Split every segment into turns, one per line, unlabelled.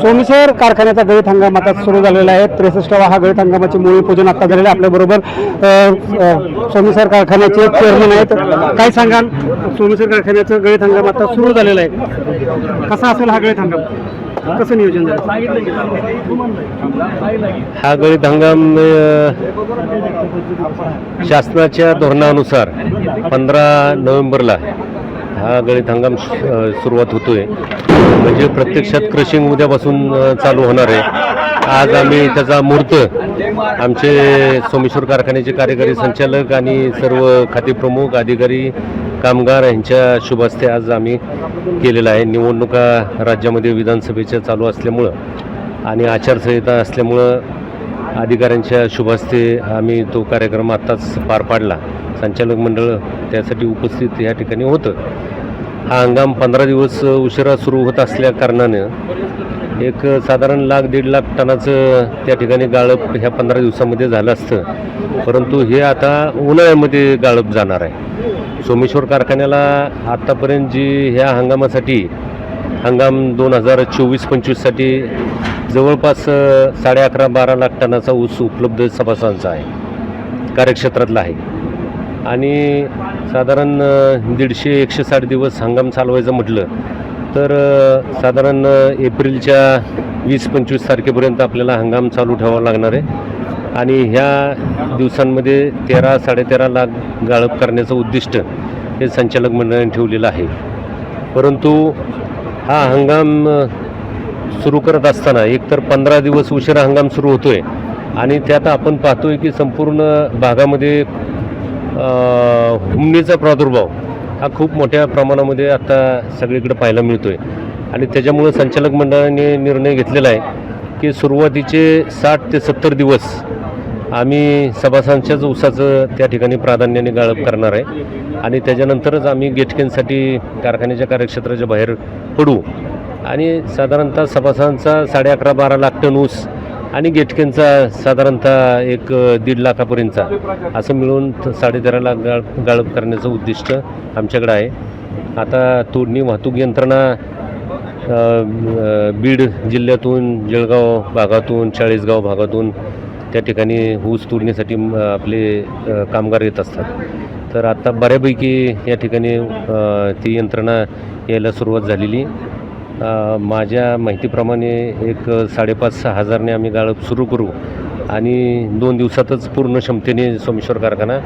सोमेश्वर कारखान्याचा गळीत हंगाम आता सुरू झालेला आहे. त्रेसष्टावा हा गळीत हंगामाचे मूळ पूजन आता झालेलं आहे. आपल्याबरोबर अ, सोमेश्वर कारखान्याचे चेअरमन आहेत. काय सांगाल? सोमेश्वर कारखान्याचं गळीत हंगाम आता सुरू झालेला आहे. कसा असेल हा गळीत हंगाम? कसं नियोजन झालं?
हा गळीत हंगाम शासनाच्या धोरणानुसार पंधरा नोव्हेंबरला हा गळीत हंगाम सुरुवात होतो सुरुवात होतोय. म्हणजे प्रत्यक्षात क्रशिंग उद्यापासून चालू होणार आहे. आज आम्ही त्याचा मुहूर्त आमचे सोमेश्वर कारखान्याचे कार्यकारी संचालक आणि सर्व खातेप्रमुख अधिकारी कामगार यांच्या शुभास्ते आज आम्ही केलेला आहे. निवडणुका राज्यामध्ये विधानसभेच्या चालू असल्यामुळं आणि आचारसंहिता असल्यामुळं अधिकाऱ्यांच्या शुभास्ते आम्ही तो कार्यक्रम आत्ताच पार पाडला. संचालक मंडळ त्यासाठी उपस्थित या ठिकाणी होतं. हा हंगाम पंधरा दिवस उशिरा सुरू होत असल्या कारणानं एक साधारण लाख दीड लाख टनाचं त्या ठिकाणी गाळप ह्या पंधरा दिवसामध्ये झालं असतं. परंतु हे आता उन्हाळ्यामध्ये गाळप जाणार आहे. सोमेश्वर कारखान्याला आत्तापर्यंत जी ह्या हंगामासाठी हंगाम दोन हजार चोवीस पंचवीससाठी जवळपास साडे अकरा बारा लाख टनाचा ऊस उपलब्ध सभासदांचा आहे. कार्यक्षेत्रातला आहे. आणि साधारण दीडशे एकशे साठ दिवस हंगाम चालवायचं म्हटलं तर साधारण एप्रिलच्या वीस पंचवीस तारखेपर्यंत आपल्याला हंगाम चालू ठेवावा लागणार आहे. आणि ह्या दिवसांमध्ये तेरा साडेतेरा लाख गाळप करण्याचं उद्दिष्ट हे संचालक मंडळाने ठेवलेलं आहे. परंतु हा हंगाम सुरू करत असताना एकतर पंधरा दिवस उशिरा हंगाम सुरू होतो आहे आणि त्यात आपण पाहतोय की संपूर्ण भागामध्ये हुमणीचा प्रादुर्भाव हा खूप मोठ्या प्रमाणामध्ये आता सगळीकडे पाहायला मिळतो आहे आणि त्याच्यामुळं संचालक मंडळाने निर्णय घेतलेला आहे की सुरुवातीचे साठ ते सत्तर दिवस आम्ही सभासांच्याच ऊसाचं त्या ठिकाणी प्राधान्याने गाळप करणार आहे. आणि त्याच्यानंतरच आम्ही गेटकेनसाठी कारखान्याच्या कार्यक्षेत्राच्या बाहेर पडू. आणि साधारणतः सभासदांचा साडे अकरा बारा लाख टन ऊस आणि गेटकेनचा साधारणतः एक दीड लाखापर्यंतचा. असं मिळून साडेतेरा लाख गाळ गाळप करण्याचं उद्दिष्ट आमच्याकडं आहे. आता तोडणी वाहतूक यंत्रणा बीड जिल्ह्यातून जळगाव भागातून चाळीसगाव भागातून त्या ठिकाणी ऊस तोडणीसाठी आपले कामगार येत असतात. तर आता बऱ्यापैकी या ठिकाणी ती यंत्रणा यायला सुरुवात झालेली. माझ्या माहितीप्रमाणे एक साडेपाच सहा हजारने आम्ही गाळप सुरू करू आणि दोन दिवसातच पूर्ण क्षमतेने सोमेश्वर कारखाना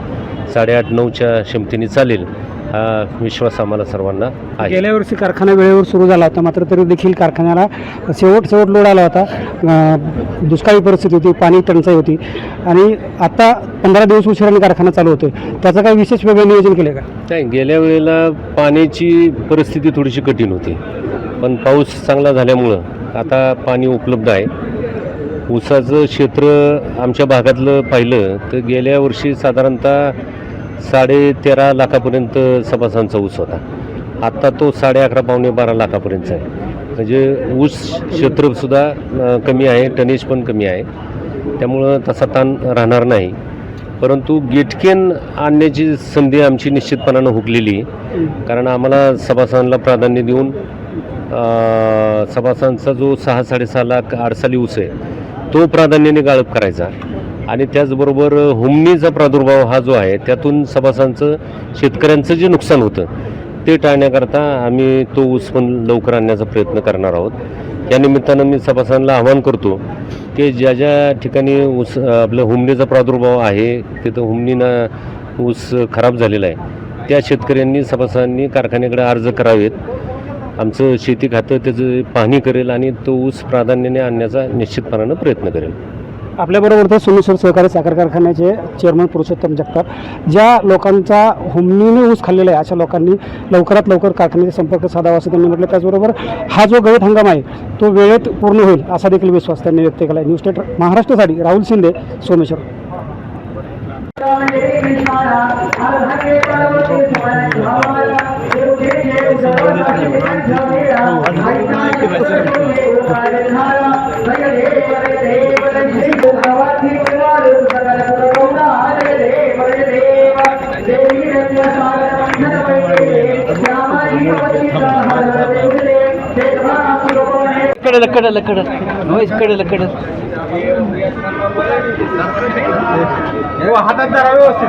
साडेआठ नऊच्या क्षमतेने चालेल हा विश्वास आम्हाला सर्वांना आहे.
गेल्या वर्षी कारखाना वेळेवर सुरू झाला होता मात्र तरी देखील कारखान्याला शेवट शेवट लोड आला होता. दुष्काळी परिस्थिती होती पाणी टंचाई होती आणि आता पंधरा दिवस उशिराने कारखाना चालू होतोय. त्याचं काही विशेष वेगळं नियोजन केलं का?
नाही गेल्या वेळेला पाण्याची परिस्थिती थोडीशी कठीण होती. पण पाऊस चांगला झाल्यामुळं आता पाणी उपलब्ध आहे. ऊसाचं क्षेत्र आमच्या भागातलं पाहिलं तर गेल्या वर्षी साधारणतः साडे तेरा लाखापर्यंत सभासांचा ऊस होता. आत्ता तो साडे अकरा पावणे बारा लाखापर्यंतचा आहे. म्हणजे ऊस क्षेत्रसुद्धा कमी आहे टनेज पण कमी आहे. त्यामुळं तसा ताण राहणार नाही. परंतु गेटकेन आणण्याची संधी आमची निश्चितपणानं हुकलेली आहे. कारण आम्हाला सभासदांना प्राधान्य देऊन सभासदांचा जो सहा साडेसहा लाख आडसाली ऊस आहे तो प्राधान्याने गाळप करायचा. आणि त्याचबरोबर हुमणीचा प्रादुर्भाव हा जो आहे त्यातून सभासदांचं शेतकऱ्यांचं जे नुकसान होतं ते टाळण्याकरता आम्ही तो ऊस पण लवकर आणण्याचा प्रयत्न करणार आहोत. या निमित्तानं मी सभासदांना आवाहन करतो की ज्या ज्या ठिकाणी ऊस आपलं हुमणीचा प्रादुर्भाव आहे तिथं हुमणीनं ऊस खराब झालेला आहे त्या शेतकऱ्यांनी सभासदांनी कारखान्याकडे अर्ज करावेत. आमचं शेती खातं त्याचं पाहणी करेल आणि तो ऊस प्राधान्याने आणण्याचा निश्चितपणानं प्रयत्न करेल
आपल्याबरोबर तर सोमेश्वर सहकारी साखर कारखान्याचे चेअरमन पुरुषोत्तम जगताप ज्या लोकांचा हुमणीने ऊस खाल्लेला आहे अशा लोकांनी लवकरात लवकर कारखान्याचा संपर्क साधावा असं त्यांनी म्हटलं त्याचबरोबर हा जो गळीत हंगाम आहे तो वेळेत पूर्ण होईल असा देखील विश्वास त्यांनी व्यक्त केला आहे न्यूज स्टेट महाराष्ट्रासाठी राहुल शिंदे सोमेश्वर
कडे कडल कडल. होय कडल कडल.
हातात जरा व्यवस्थित.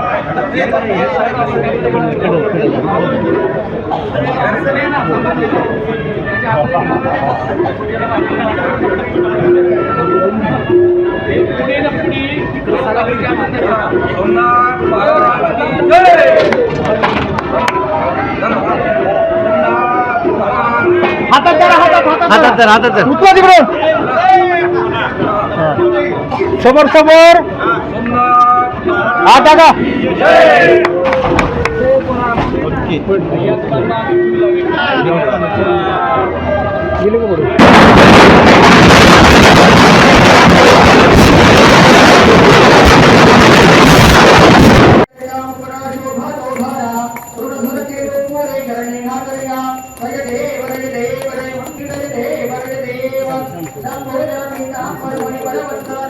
हातात हातात हातात
हातात
तिकडून. समोर समोर. हात टाका गेले का
बरोबर